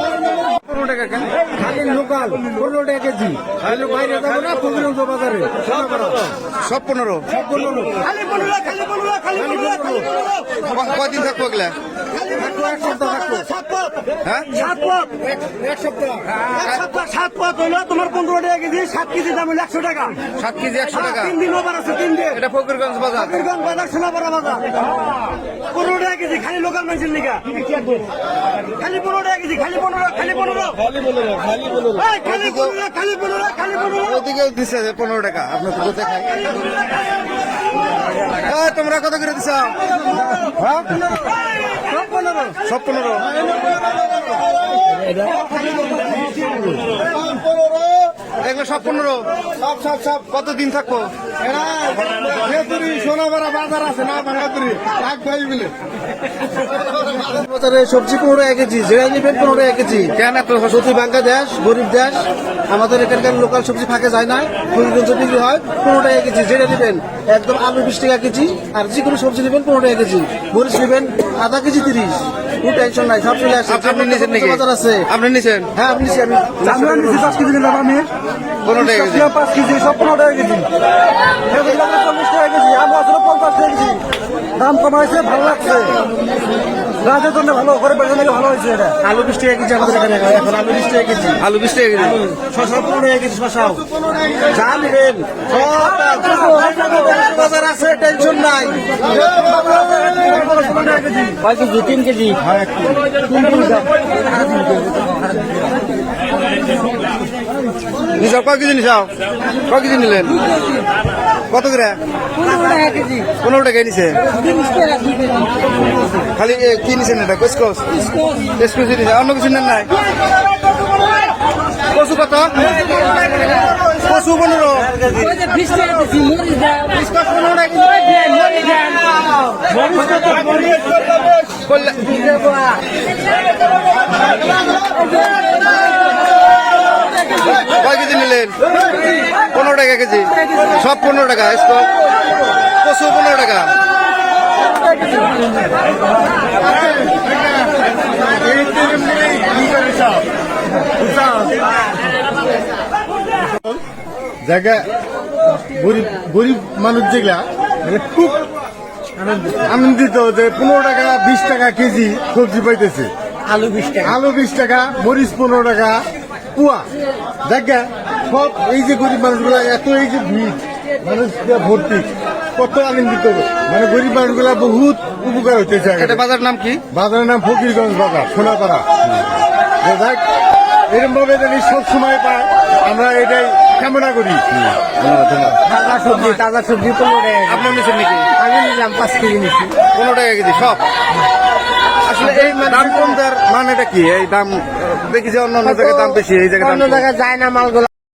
Con পনেরো টাকা কেন? খালি লোকাল পনেরো টাকা কেজি। খালি বাইরে যাব না ফকিরগঞ্জ বাজারে। সব পনেরো। সব পনেরো? খালি পনেরো খালি পনেরো খালি পনেরো খালি পনেরো। ক- থাকব এগুলা? এক সপ্তাহ থাকব। সাত পথ। হ্যাঁ? সাত পথ। এক সপ্তাহ। সাত পথ হইল তোমার পনেরো টাকা কেজি সাত কেজি দাম একশো টাকা। সাত কেজি একশো টাকা। তিন দিন ওভার আছে তিন দিন। এটা ফকিরগঞ্জ বাজার। ফকিরগঞ্জ বাজার সোনাপাড়া বাজার। পনেরো টাকা কেজি খালি লোকাল মানুষের লিগা খালি পনেরো টাকা কেজি খালি পনেরো খালি পনেরো টাকা আপনার তো কোথায় খাই তোমরা কত করে দিছ হ্যাঁ সব পনেরো এগুলো সব পনেরো। সব সব সব কতদিন থাকব? খেতুরি বাজার আছে না ভাঙ্গাতুরি এক ভাই মিলে। বাজারে সবজি পনেরো এক কেজি যেটা নেবেন পনেরো এক কেজি। কেন এত সত্যি বাংলাদেশ গরিব দেশ আমাদের এখানকার লোকাল সবজি ফাঁকে যায় না ফরিদগঞ্জে বিক্রি হয় পনেরো টাকা কেজি যেটা নেবেন একদম আলু বিশ টাকা কেজি আর যে কোনো সবজি নেবেন পনেরো টাকা কেজি। মরিচ নেবেন আধা কেজি তিরিশ কোনো টেনশন নাই সব চলে আসে। আপনি নিছেন নাকি? বাজার আছে। আপনি নিছেন? হ্যাঁ আপনি নিছি, আমি নিছি দশ কেজি নিলাম আমি। পনেরো টাকা কেজি। পাঁচ কেজি সব পনেরো টাকা কেজি চল্লিশ টাকা কেজি আলু আসলে পঞ্চাশ টাকা কেজি। দাম কমাইছে ভালো লাগছে। রাজের জন্য ভালো ঘরে বেড়ে ভালো হয়েছে এটা। আলু বিশ টাকা কেজি আমাদের এখানে এখন আলু বিশ টাকা কেজি। আলু বিশ টাকা কেজি। শশা পনেরো টাকা কেজি শশাও। যা নেবেন বাজার আছে টেনশন নাই। কয় কেজি? তিন কেজি। কয় কেজি নিছাও? কয় কেজি নিলেন? কত করে? পনেরো টাকা নিছে। খালি কি নিছেন এটা? কসকস? কসকস নিছে অন্য কিছু নেন নাই? কচু কত? কচু পনেরো। কেজি নিলেন পনেরো টাকা কেজি। সব পনেরো টাকা স্কোয়ার কচু পনেরো টাকা। জায়গা গরিব গরিব মানুষ যেগুলা মানে খুব আনন্দিত যে পনেরো টাকা বিশ টাকা কেজি সবজি পাইতেছে। আলু বিশ টাকা। আলু বিশ টাকা মরিচ পনেরো টাকা কুয়া জায়গা সব এই যে গরিব মানুষগুলা এত এই যে ভিড় মানুষ ভর্তি কত আনন্দিত। মানে গরিব মানুষগুলা বহুত উপকার হইতেছে এটা বাজার নাম কি? বাজারের নাম ফকিরগঞ্জ বাজার সোনাপাড়া। যাক এরকম ভাবে যদি সব সময় পায় আমরা এটাই কামনা করি। তাজা সবজি তাজা সবজি পনেরো টাকা আপনার নিছেন নাকি? আমি নিলাম পাঁচ কেজি নিচ্ছি পনেরো টাকা কেজি সব? আসলে এই দাম কম মানেটা কি? এই দাম দেখি যে অন্য অন্য জায়গায় দাম বেশি এই জায়গায় দাম অন্য জায়গায় যায় না মালগুলো।